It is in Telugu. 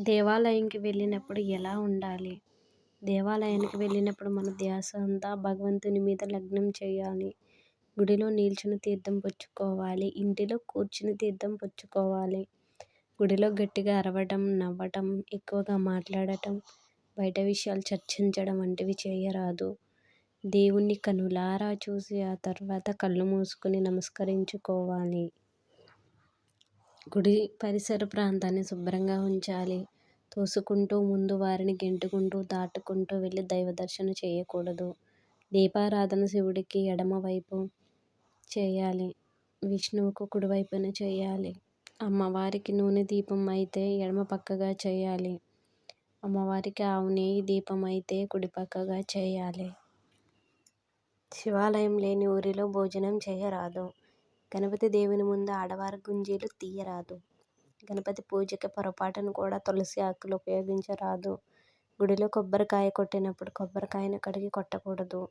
దేవాలయంకి వెళ్ళినప్పుడు ఎలా ఉండాలి? దేవాలయానికి వెళ్ళినప్పుడు మన ధ్యాస అంతా భగవంతుని మీద లగ్నం చేయాలి. గుడిలో నిల్చుని తీర్థం పుచ్చుకోవాలి. ఇంటిలో కూర్చుని తీర్థం పుచ్చుకోవాలి. గుడిలో గట్టిగా అరవడం నవ్వటం ఎక్కువగా మాట్లాడటం బయట విషయాలు చర్చించడం వంటివి చేయరాదు. దేవుణ్ణి కనులారా చూసి ఆ తర్వాత కళ్ళు మూసుకొని నమస్కరించుకోవాలి. గుడి పరిసర ప్రాంతాన్ని శుభ్రంగా ఉంచాలి. తోసుకుంటూ ముందు వారిని గెంటుకుంటూ దాటుకుంటూ వెళ్ళి దైవ దర్శన చేయకూడదు. దీపారాధన శివుడికి ఎడమవైపు చేయాలి. విష్ణువుకు కుడివైపున చేయాలి. అమ్మవారికి నూనె దీపం అయితే ఎడమ పక్కగా చేయాలి. అమ్మవారికి ఆవు నెయ్యి దీపం అయితే కుడి పక్కగా చేయాలి. శివాలయం లేని ఊరిలో భోజనం చేయరాదు. గణపతి దేవుని ముందు ఆడవారి గుంజీలు తీయరాదు. గణపతి పూజకి పొరపాటున కూడా తులసి ఆకులు ఉపయోగించరాదు. గుడిలో కొబ్బరికాయ కొట్టినప్పుడు కొబ్బరికాయను కడిగి కొట్టకూడదు.